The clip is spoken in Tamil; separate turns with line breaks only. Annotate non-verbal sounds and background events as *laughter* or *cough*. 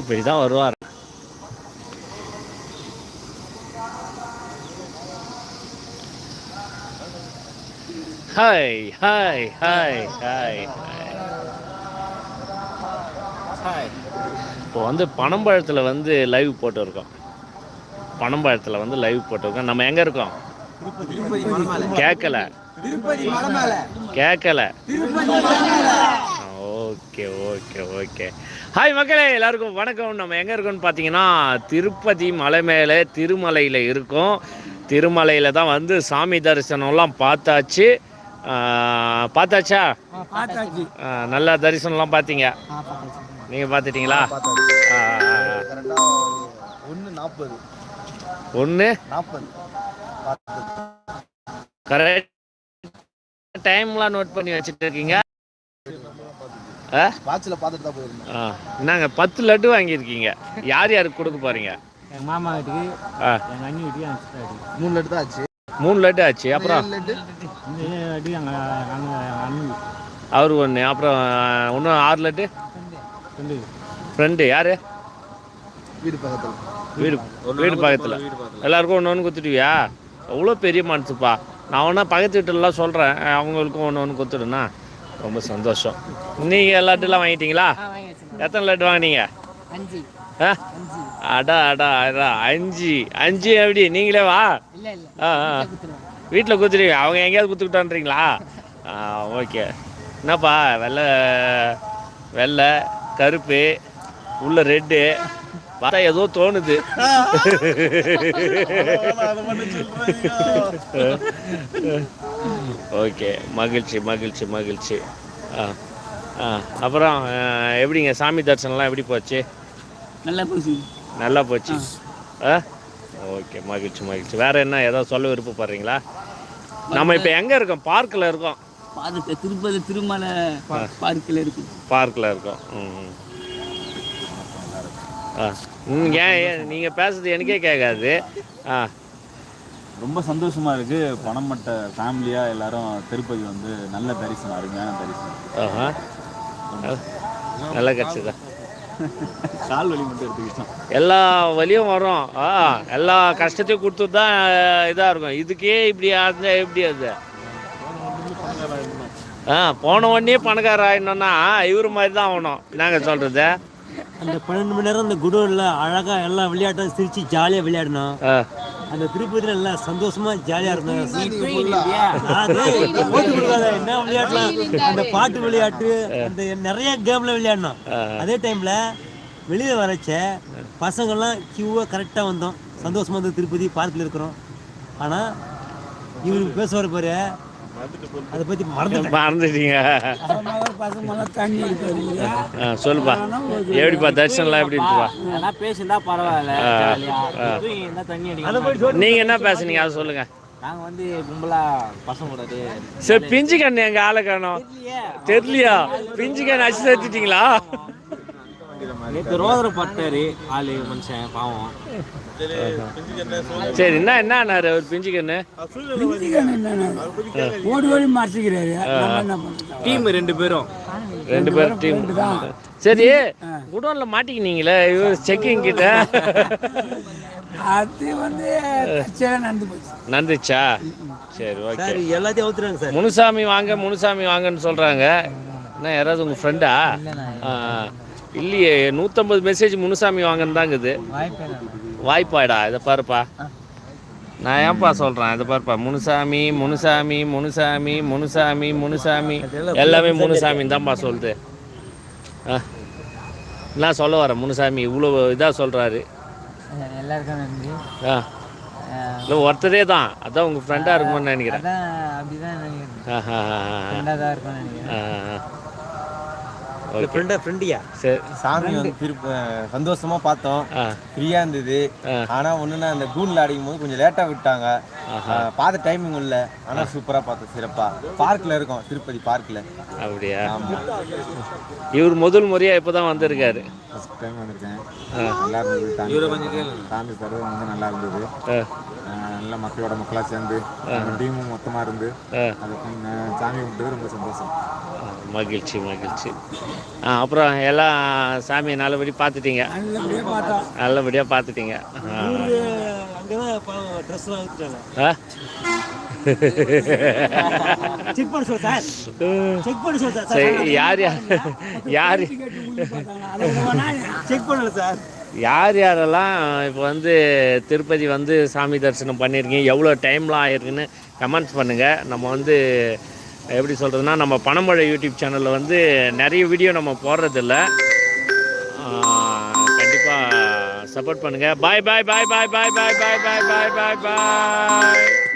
இப்படி தான் வருவார். Hi hi hi hi hi இப்போ வந்து பனம்பழத்தில் வந்து லைவ் போட்டிருக்கோம் பனம்பழத்தில் வந்து லைவ் போட்டிருக்கோம் நம்ம எங்கே இருக்கோம்? கேட்கல
திருப்பதி மலை மேல
கேட்கல ஓகே ஓகே ஓகே. ஹாய் மக்களே எல்லாருக்கும் வணக்கம். நம்ம எங்கே இருக்கோம்னு பார்த்தீங்கன்னா திருப்பதி மலை மேலே திருமலையில் இருக்கோம். திருமலையில் தான் வந்து சாமி தரிசனம்லாம் பார்த்தாச்சு. பார்த்தாச்சா? நல்லா தரிசனம்லாம் பார்த்தீங்க. நீங்கள் பார்த்துட்டீங்களா?
ஒன்று நாற்பது.
ஒன்று
நாற்பது.
கரெக்ட் டைம்லாம் நோட் பண்ணி வச்சுட்டு இருக்கீங்க ஆ?
வாட்சில் பார்த்துட்டு தான் போயிருந்தேன்.
ஆ. என்னங்க பத்து லட்டு வாங்கியிருக்கீங்க. யார் யாருக்கு கொடுக்க போகிறீங்க
எங்கள் மாமா வீட்டுக்கு எங்கள் அண்ணி வீட்டுக்கு
மூணு லட்டு தான் ஆச்சு.
மூணு லட்டு ஆச்சு அப்புறம்? அவர் ஒன்று அப்புறம் இன்னும் ஆறு லட்டு?
ரெண்டு.
ஃப்ரெண்டு யார்?
வீடு பக்கத்தில்.
வீடு வீடு பக்கத்தில். எல்லாருக்கும் ஒன்று ஒன்று கொடுத்துடுவியா அவ்வளோ பெரிய மனசுப்பா. நான் ஒன்றா பக்கத்து வீட்டிலலாம் சொல்கிறேன் அவங்களுக்கும் ஒன்று ஒன்று கொடுத்துடுண்ணா. ரொம்ப சந்தோஷம். நீங்கள் லட்டுலாம் வாங்கிட்டீங்களா? எத்தனை லட்டு வாங்கினீங்க? ஆ? அடா அடா அடா. அஞ்சு. அஞ்சு எப்படி? நீங்களே வா. ஆ ஆ. வீட்டில் கொடுத்துருவீங்க அவங்க எங்கேயாவது கொடுத்துக்கிட்டான்றீங்களா ஆ ஓகே. என்னப்பா வெள்ளை வெள்ளை கருப்பு உள்ள ரெட்டு. பார்த்தா ஏதோ தோணுது. ஓகே மகிழ்ச்சி மகிழ்ச்சி மகிழ்ச்சி. ஆ ஆ. அப்புறம் எப்படிங்க சாமி தரிசனம்லாம் எப்படி போச்சு?
நல்லா போச்சு.
நல்லா போச்சு. ஆ. ஓகே மகிழ்ச்சி மகிழ்ச்சி. வேற என்ன ஏதாவது சொல்ல விருப்பப்படுறீங்களா? நம்ம இப்போ எங்கே இருக்கோம்? பார்க்கில் இருக்கோம்.
திருப்பதி திருமலை பார்க்கில் இருக்கு
பார்க்கில் இருக்கோம். ம். ஆ. ஏன் நீங்கள் பேசுறது எனக்கே கேட்காது. ஆ.
ரொம்ப சந்தோஷமா இருக்கு. பணமட்ட ஃபேமிலியா எல்லாரும் திருப்பதி வந்து நல்ல தரிசனம் அருமையான தரிசனம்.
ஆஹா. நல்லா கிடச்சிதா *laughs*
கால் வலி மட்டும் எடுத்துக்கிட்டோம்.
எல்லா வழியும் வரும். ஆ எல்லா கஷ்டத்தையும் கொடுத்து தான் இதாக இருக்கும். இதுக்கே இப்படி ஆகுது எப்படி அது? ஆ போன உடனே பணக்கார ஆயிடணும்னா இவர் மாதிரி தான் ஆகணும். நாங்கள் சொல்கிறது
அந்த பன்னெண்டு மணி நேரம் அந்த குடோனில் அழகாக எல்லாம் விளையாட்டும் சிரிச்சு ஜாலியாக விளையாடணும் அந்த திருப்பதியில் எல்லாம் சந்தோஷமா போட்டு கொடுக்காத என்ன விளையாடலாம் அந்த பாட்டு விளையாட்டு அந்த நிறைய கேம்ல விளையாடணும். அதே டைம்ல வெளியே வரச்ச பசங்கள்லாம் கியூவாக கரெக்டாக வந்தோம். சந்தோஷமா வந்து திருப்பதி பார்க்கில் இருக்கிறோம். ஆனால் இவருக்கு பேசுவார் பாரு அதை பற்றி மறந்துட்டேன்.
மறந்துட்டீங்க. சொல்லுப்பா. எப்படிப்பா தரிசனம்லாம் எப்படி இருக்குப்பா
அதெல்லாம் பேசியிருந்தா பரவாயில்ல
நீங்கள் என்ன பேசுனீங்க? அதை சொல்லுங்க.
நாங்கள் வந்து கும்பலா பசங்க
சரி பிஞ்சு கண்ணு எங்கள் ஆளை காணோம். தெரியலையா? பிஞ்சு கண்ணு அச்சு சேர்த்துட்டீங்களா
நேற்று ரோதரை பட்டாரு ஆளு மனுஷன் பாவம்.
சரி என்ன என்ன ஆனாரு அவர் பிஞ்சு கண்ணு
ஓடி ஓடி மறைச்சிக்கிறாரு டீம் ரெண்டு பேரும்.
ரெண்டு பேர் டீம். சரி குடோன்ல மாட்டிக்கினீங்களே இவர் செக்கிங் கிட்ட.
அது வந்து தற்செயலா நடந்து போச்சு.
நடந்துச்சா? சரி ஓகே
சார் எல்லாத்தையும் அவுத்துறாங்க சார்.
முனுசாமி வாங்க முனுசாமி வாங்கன்னு சொல்றாங்க. என்ன யாராவது உங்க ஃப்ரெண்டா இல்லையே நூற்றம்பது மெசேஜ் முனுசாமி வாங்கன்னு தாங்குது. வாய்ப்பாடா இதை பாருப்பா. நான் ஏன்ப்பா சொல்கிறேன் இதை பாருப்பா. முனுசாமி முனுசாமி முனுசாமி முனுசாமி முனுசாமி. எல்லாமே முனுசாமி தான்ப்பா சொல்லுது. ஆ. என்ன சொல்ல வர முனுசாமி இவ்வளோ இதாக சொல்கிறாரு ஆ இல்லை ஒருத்தரே தான். அதான் உங்கள் ஃப்ரெண்டாக இருக்கும்னு நினைக்கிறேன். ஆ ஆ, ஆ, ஆ.
ரெண்டாவது தான் இருக்கும்னு நினைக்கிறேன்
ஆ, ஆ. ஓகே
ஃப்ரெண்டா ஃப்ரெண்டியா
சரி
சாமி வந்து திருப்ப சந்தோஷமா பார்த்தோம். ஃப்ரீயா இருந்தது. ஆனா ஒண்ணுன்னா அந்த கூண்டில் அடிக்கும் போது கொஞ்சம் லேட்டா விட்டாங்க. பார்த்த டைமிங் இல்ல. ஆனா சூப்பரா பார்த்தோம் சிறப்பா. பார்க்ல இருக்கோம். திருப்பதி பார்க்ல
அப்படியா? இவர் முதல் முறையாக இப்போ தான் வந்திருக்காரு.
ஃபஸ்ட் டைம் வந்திருக்கேன். நல்லா இருந்தது. தாண்டி பருவம் வந்து நல்லா இருந்தது. நல்ல மக்களோட மக்களாக சேர்ந்து டீமும் மொத்தமாக இருந்து
ஆ.
அதை சாமி கும்பிட்டது ரொம்ப சந்தோஷம்.
மகிழ்ச்சி மகிழ்ச்சி. ஆ அப்புறம் எல்லாம் சாமியை நல்லபடி பார்த்துட்டீங்க.
நல்லபடியாக
பார்த்துட்டீங்க. யார் யார்? யார் யாரெல்லாம் இப்போ வந்து திருப்பதி வந்து சாமி தரிசனம் பண்ணியிருக்கீங்க? எவ்வளோ டைம்லாம் ஆயிருக்குன்னு கமெண்ட்ஸ் பண்ணுங்கள் நம்ம வந்து எப்படி சொல்கிறதுனா நம்ம பணமழை யூடியூப் சேனலில் வந்து நிறைய வீடியோ நம்ம போடுறதில்ல. சப்போர்ட் பண்ணுங்கள் பாய் பாய் பாய் பாய் பாய் பாய் பாய் பாய் பாய் பாய் பாய் பாய்